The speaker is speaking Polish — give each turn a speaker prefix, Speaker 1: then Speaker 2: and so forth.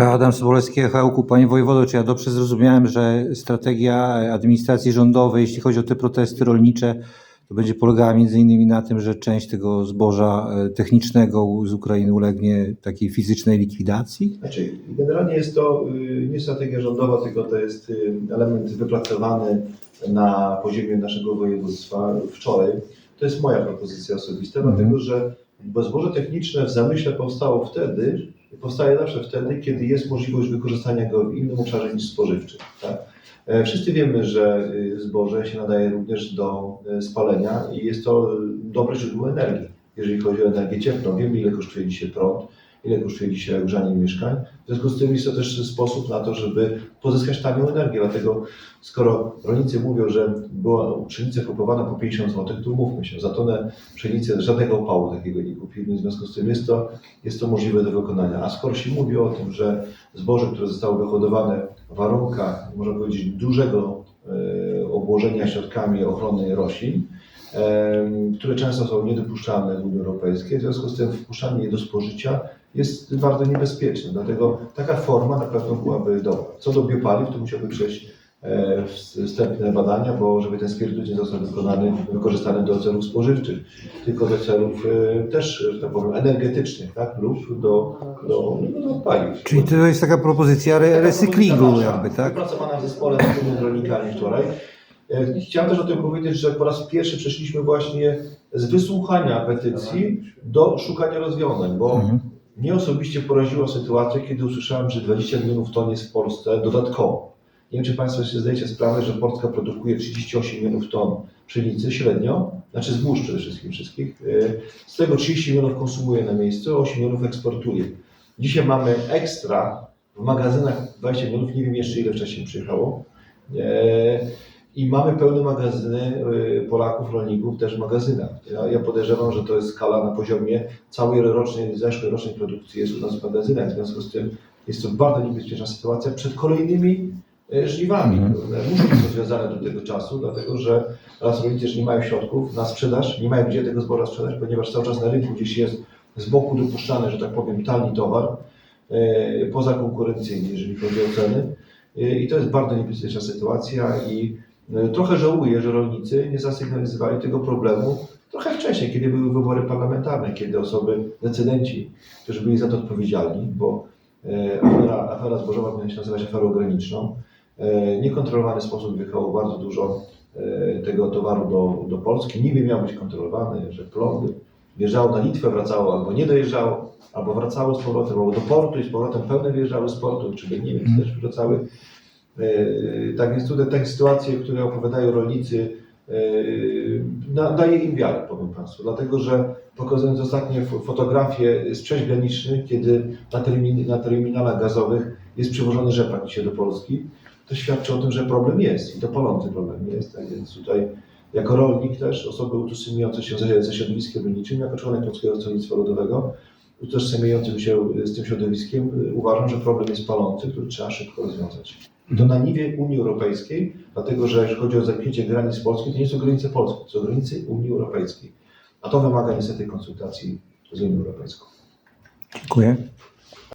Speaker 1: Adam Sobolewski, HUK. Panie wojewodo, czy ja dobrze zrozumiałem, że strategia administracji rządowej, jeśli chodzi o te protesty rolnicze, to będzie polegała między innymi na tym, że część tego zboża e, technicznego z Ukrainy ulegnie takiej fizycznej likwidacji?
Speaker 2: Znaczy, generalnie jest to y, nie strategia rządowa, tylko to jest y, element wypracowany na poziomie naszego województwa wczoraj. To jest moja propozycja osobista,
Speaker 1: Mhm.
Speaker 2: dlatego że bo zboże techniczne w zamyśle powstało wtedy, powstaje zawsze wtedy, kiedy jest możliwość wykorzystania go w innym obszarze niż spożywczy. Tak? E, Wszyscy wiemy, że y, zboże się nadaje również do e, spalenia i jest to y, dobre źródło energii, jeżeli chodzi o energię cieplną. Wiemy, ile kosztuje dzisiaj prąd, ile kosztuje dzisiaj ogrzanie mieszkań. W związku z tym jest to też sposób na to, żeby pozyskać tanią energię. Dlatego skoro rolnicy mówią, że była pszenica kupowana po 50 zł, to umówmy się, za tonę pszenicy żadnego opału takiego nie kupimy. W związku z tym jest to, jest to możliwe do wykonania. A skoro się mówi o tym, że zboże, które zostało wyhodowane w warunkach, można powiedzieć, dużego e, obłożenia środkami ochrony roślin, które często są niedopuszczalne w Unii Europejskiej, w związku z tym wpuszczanie je do spożycia jest bardzo niebezpieczne. Dlatego taka forma na pewno byłaby dobra. Co do biopaliw, to musiałby przejść e, wstępne badania, bo żeby ten spirytus nie został wykonany, wykorzystany do celów spożywczych, tylko do celów e, też, że tak powiem, energetycznych, tak? lub do, do, do paliw.
Speaker 1: Czyli to jest taka propozycja re recyklingu jakby, tak?
Speaker 2: Wypracowana w zespole z rolnikami wczoraj. E, Chciałem też o tym powiedzieć, że po raz pierwszy przeszliśmy właśnie z wysłuchania petycji do szukania rozwiązań, bo
Speaker 1: Mhm.
Speaker 2: mnie osobiście poraziła sytuacja, kiedy usłyszałem, że 20 milionów ton jest w Polsce dodatkowo. Nie wiem, czy Państwo sobie zdajecie sprawę, że Polska produkuje 38 milionów ton pszenicy średnio, znaczy zbóż przede wszystkim wszystkich. E, Z tego 30 milionów konsumuje na miejscu, 8 milionów eksportuje. Dzisiaj mamy ekstra w magazynach 20 milionów, nie wiem jeszcze ile wcześniej przyjechało. I mamy pełne magazyny e, Polaków, rolników też w magazynach. Ja, ja podejrzewam, że to jest skala na poziomie całej rocznej, zeszłej rocznej produkcji jest u nas w magazynach. W związku z tym jest to bardzo niebezpieczna sytuacja przed kolejnymi e, żniwami. Które Muszą być rozwiązane do tego czasu, dlatego że raz rolnicy nie mają środków na sprzedaż, nie mają gdzie tego zboża sprzedać, ponieważ cały czas na rynku gdzieś jest z boku dopuszczany, że tak powiem, tani towar, e, poza konkurencyjny, jeżeli chodzi o ceny. I to jest bardzo niebezpieczna sytuacja i trochę żałuję, że rolnicy nie zasygnalizowali tego problemu trochę wcześniej, kiedy były wybory parlamentarne, kiedy osoby, decydenci, którzy byli za to odpowiedzialni, bo e, afera, afera zbożowa powinna się nazywać aferą graniczną, e, niekontrolowany sposób wjechało bardzo dużo e, tego towaru do, do Polski. Niby miał być kontrolowany, że plony wjeżdżało na Litwę, wracało albo nie dojeżdżało, albo wracało z powrotem, albo do portu i z powrotem pełne wjeżdżały z portu, czy do Niemiec
Speaker 1: Mhm.
Speaker 2: też wracały. E, Tak więc tutaj takie sytuacje, które opowiadają rolnicy, e, da, daje im wiarę, powiem Państwu, dlatego że pokazując ostatnie fo- fotografie z przejść granicznych, kiedy na, termin, na terminalach gazowych jest przywożony rzepak dzisiaj do Polski, to świadczy o tym, że problem jest i to palący problem jest. Tak więc tutaj jako rolnik też, osoby utożsamiające się ze, ze środowiskiem rolniczym, jako członek Polskiego Stronnictwa Ludowego, utożsamiającym się z tym środowiskiem, uważam, że problem jest palący, który trzeba szybko rozwiązać. I to na niwie Unii Europejskiej, dlatego że jeżeli chodzi o zamknięcie granic Polski, to nie są granice Polski, są granice Unii Europejskiej. A to wymaga niestety konsultacji z Unią Europejską.
Speaker 1: Dziękuję.